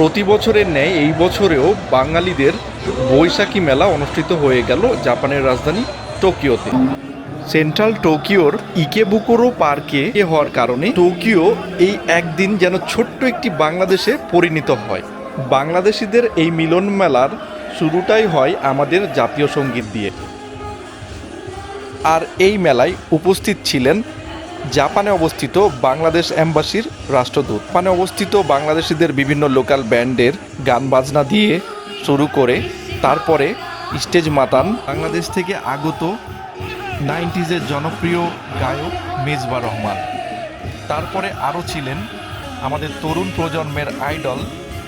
প্রতি বছরের ন্যায় এই বছরেও বাঙালিদের বৈশাখী মেলা অনুষ্ঠিত হয়ে গেল জাপানের রাজধানী টোকিওতে। সেন্ট্রাল টোকিওর ইকেবুকুরো পার্কে এ হওয়ার কারণে টোকিও এই একদিন যেন ছোট্ট একটি বাংলাদেশে পরিণত হয়। বাংলাদেশিদের এই মিলন মেলার শুরুটাই হয় আমাদের জাতীয় সংগীত দিয়ে। আর এই মেলায় উপস্থিত ছিলেন জাপানে অবস্থিত বাংলাদেশ অ্যাম্বাসির রাষ্ট্রদূত। জাপানে অবস্থিত বাংলাদেশিদের বিভিন্ন লোকাল ব্যান্ডের গান বাজনা দিয়ে শুরু করে তারপরে স্টেজ মাতান বাংলাদেশ থেকে আগত নাইনটিজের জনপ্রিয় গায়ক মেজবা রহমান। তারপরে আরও ছিলেন আমাদের তরুণ প্রজন্মের আইডল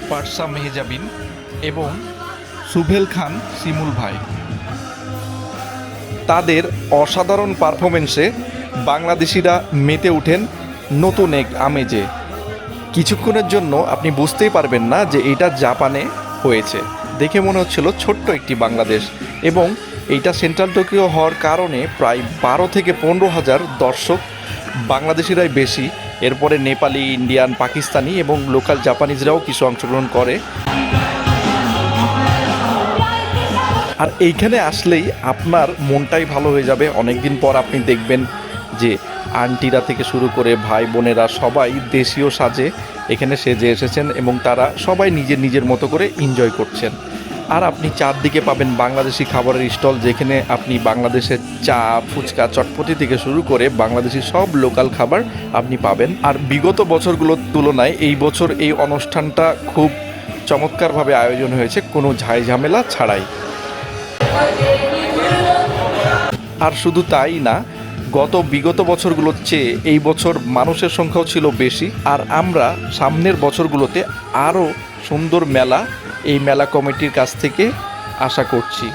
পার্সা মেহেজাবিন এবং সুভেল খান শিমুল ভাই। তাদের অসাধারণ পারফরমেন্সে বাংলাদেশিরা মেতে ওঠেন নতুন এক আমেজে। কিছুক্ষণের জন্য আপনি বুঝতেই পারবেন না যে এটা জাপানে হয়েছে। দেখে মনে হচ্ছিল ছোট্ট একটি বাংলাদেশ এবং এইটা সেন্ট্রাল টোকিও হওয়ার কারণে প্রায় বারো থেকে পনেরো হাজার দর্শক বাংলাদেশিরাই বেশি। এরপরে নেপালি, ইন্ডিয়ান, পাকিস্তানি এবং লোকাল জাপানিজরাও কিছু অংশগ্রহণ করে। আর এইখানে আসলেই আপনার মনটাই ভালো হয়ে যাবে। অনেকদিন পর আপনি দেখবেন যে আন্টিরা থেকে শুরু করে ভাই বোনেরা সবাই দেশীয় সাজে এখানে সেজে এসেছেন এবং তারা সবাই নিজের নিজের মতো করে এনজয় করছেন। আর আপনি চারদিকে পাবেন বাংলাদেশি খাবারের স্টল যেখানে আপনি বাংলাদেশের চা, ফুচকা, চটপটি থেকে শুরু করে বাংলাদেশি সব লোকাল খাবার আপনি পাবেন। আর বিগত বছরগুলোর তুলনায় এই বছর এই অনুষ্ঠানটা খুব চমৎকারভাবে আয়োজন হয়েছে, কোনো ঝাই ঝামেলা ছাড়াই। আর শুধু তাই না গত বিগত বছরগুলোর চেয়ে এই বছর মানুষের সংখ্যাও ছিল বেশি। আর আমরা সামনের বছরগুলোতে আরও সুন্দর মেলা, এই মেলা কমিটির কাছ থেকে আশা করছি।